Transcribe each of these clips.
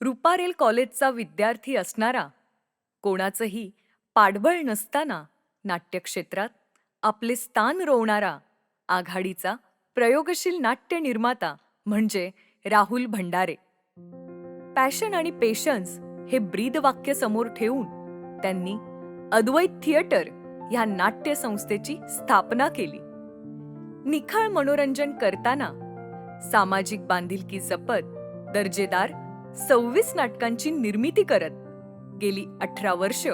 रुपारेल कॉलेजचा विद्यार्थी असणारा कोणाचंही पाठबळ नसताना नाट्यक्षेत्रात आपले स्थान रोवणारा आघाडीचा प्रयोगशील नाट्य निर्माता म्हणजे राहुल भंडारे. पॅशन आणि पेशन्स हे ब्रीद वाक्य समोर ठेवून त्यांनी अद्वैत थिएटर ह्या नाट्य संस्थेची स्थापना केली. निखळ मनोरंजन करताना सामाजिक बांधिलकी जपत दर्जेदार सव्वीस नाटकांची निर्मिती करत गेली अठरा वर्ष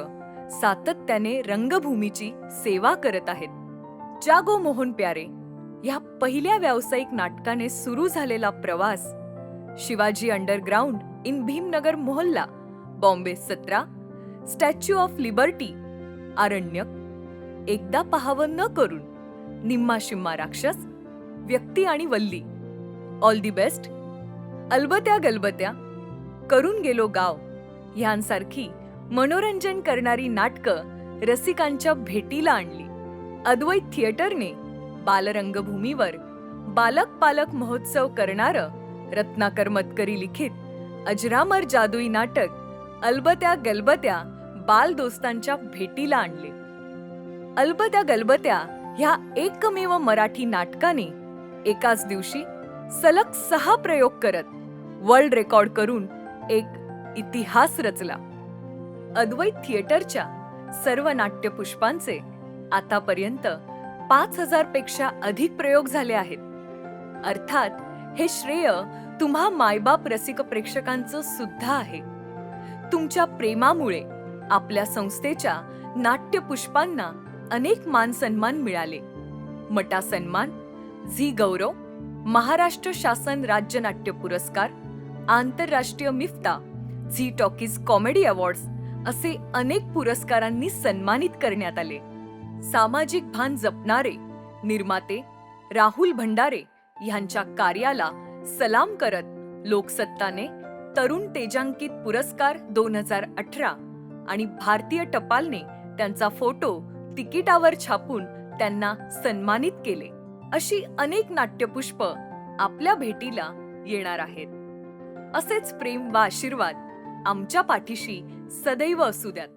सातत्याने रंगभूमीची सेवा करत आहेत. जागो मोहन प्यारे ह्या पहिल्या व्यावसायिक नाटकाने सुरू झालेला प्रवास शिवाजी अंडरग्राउंड इन भीमनगर मोहल्ला बॉम्बे सतरा स्टॅच्यू ऑफ लिबर्टी आरण्यक एकदा पहावं न करून निम्मा शिम्मा राक्षस व्यक्ती आणि वल्ली. All the best. अलबत्या गलबत्या. करून गेलो गाव. ह्यांसारखी मनोरंजन करणारी नाटकं रसिकांच्या भेटीला आणली. अद्वैत थिएटरने बालरंगभूमीवर बालक पालक महोत्सव करणारं रत्नाकर मतकरी लिखित अजरामर जादुई नाटक अलबत्या गलबत्या बाल दोस्तांच्या भेटीला आणले. अलबत्या गलबत्या ह्या एकमेव मराठी नाटकाने एकाच दिवशी सलग सहा प्रयोग करत वर्ल्ड रेकॉर्ड करून एक इतिहास रचला. अद्वैत थिएटरच्या सर्व नाट्यपुष्पांचे आतापर्यंत पाच हजारपेक्षा अधिक प्रयोग झाले आहेत. अर्थात हे श्रेय तुम्हा मायबाप रसिक प्रेक्षकांचं सुद्धा आहे. तुमच्या प्रेमामुळे आपल्या संस्थेच्या नाट्यपुष्पांना अनेक मान सन्मान मिळाले. मटा सन्मान झी गौरव महाराष्ट्र शासन राज्य नाट्य पुरस्कार आंतरराष्ट्रीय MIFTA Zee Talkies comedy awards असे अनेक पुरस्कारांनी सन्मानित करण्यात आले. सामाजिक भान जपणारे निर्माते राहुल भंडारे ह्यांच्या कार्याला सलाम करत लोकसत्ताने तरुण तेजांकित पुरस्कार दोन हजार अठरा आणि भारतीय टपालने त्यांचा फोटो तिकिटावर छापून त्यांना सन्मानित केले. अशी अनेक नाट्यपुष्प आपल्या भेटीला येणार आहेत. असेच प्रेम व आशीर्वाद आमच्या पाठीशी सदैव असू द्यात.